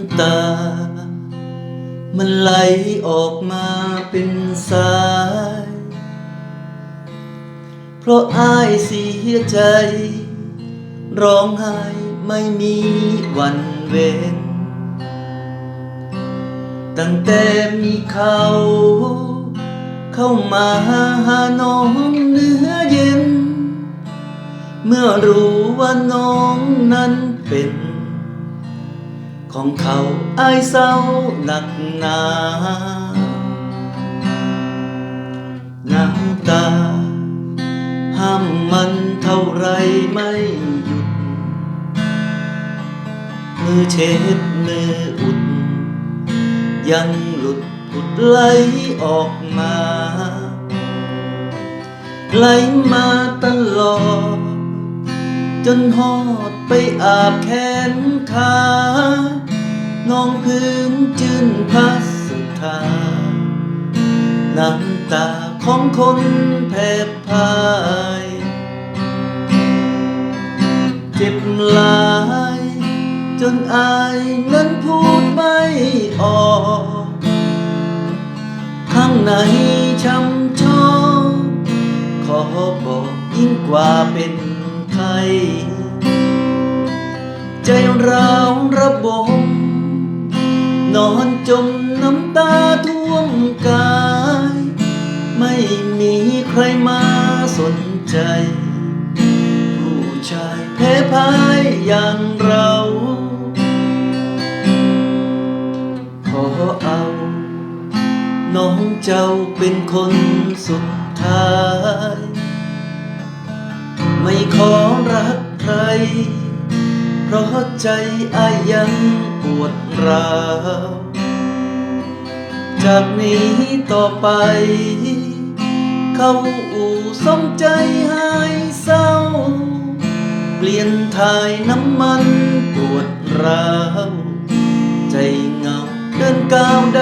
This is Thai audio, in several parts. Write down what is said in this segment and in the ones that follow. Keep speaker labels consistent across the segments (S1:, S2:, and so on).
S1: ำตา มันไหลออกมาเป็นสาย เพราะอายเสียใจ ร้องไห้ไม่มีวันเว้น ตั้งแต่มีเขา เข้ามาหาน้องเนื้อเย็น เมื่อรู้ว่าน้องนั้นเป็น ของเขาอายเศร้าหนักหนาน้ำตา ห้ามมันเท่าไรไม่หยุด มือเช็ดมืออุด ยังหลุดผุดไหลออกมา ไหลมาตลอด จนห้อด ไปอาบแขนขาน้องพื้นจืนพัสสุธาน้ำตาของคนแผบพาย เจ็บหลาย จนอายนั้นพูดไม่ออก ข้างในช้ำชอขอบอกยิ่งกว่าเป็นไทย ใจร้าวระบม นอนจมน้ำตาท่วมกาย ไม่มีใครมาสนใจ ผู้ชายแพ้พ่ายอย่างเรา ขอเอา น้องเจ้าเป็นคนสุดท้าย ไม่ขอรักใคร เพราะใจอายังปวดร้าวจากนี้ต่อไป เข้าอู่สมใจหายเศร้า เปลี่ยนถ่ายน้ำมันปวดร้าว ใจเงาเดินก้าวได้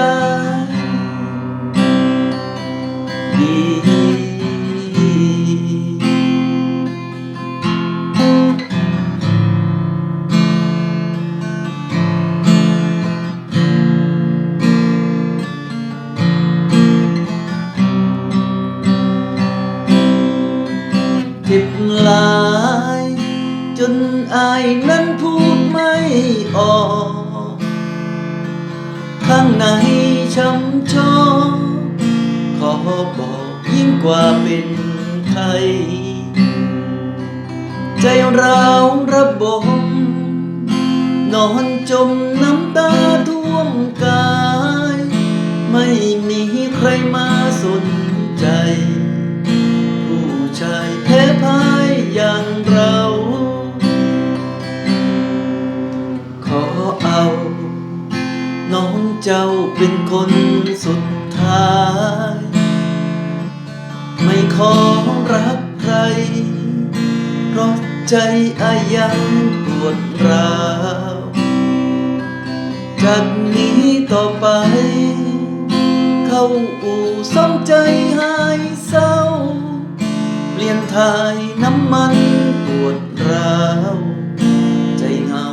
S1: จนอายนั้นพูดไม่ออก ข้างในช้ำชอกขอบอกยิ่งกว่าเป็นไทยใจร้าวระบม นอนจมน้ำตาท่วมกาย ไม่มีใครมาสน เจ้าเป็นคนสุดท้าย ไม่ขอรักใครเพราะใจอายังปวดร้าวจากนี้ต่อไป เข้าอู่ซ่อมใจหายเศร้า เปลี่ยนถ่ายน้ำมันปวดร้าว ใจเหงา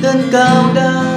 S1: เดินก้าวได้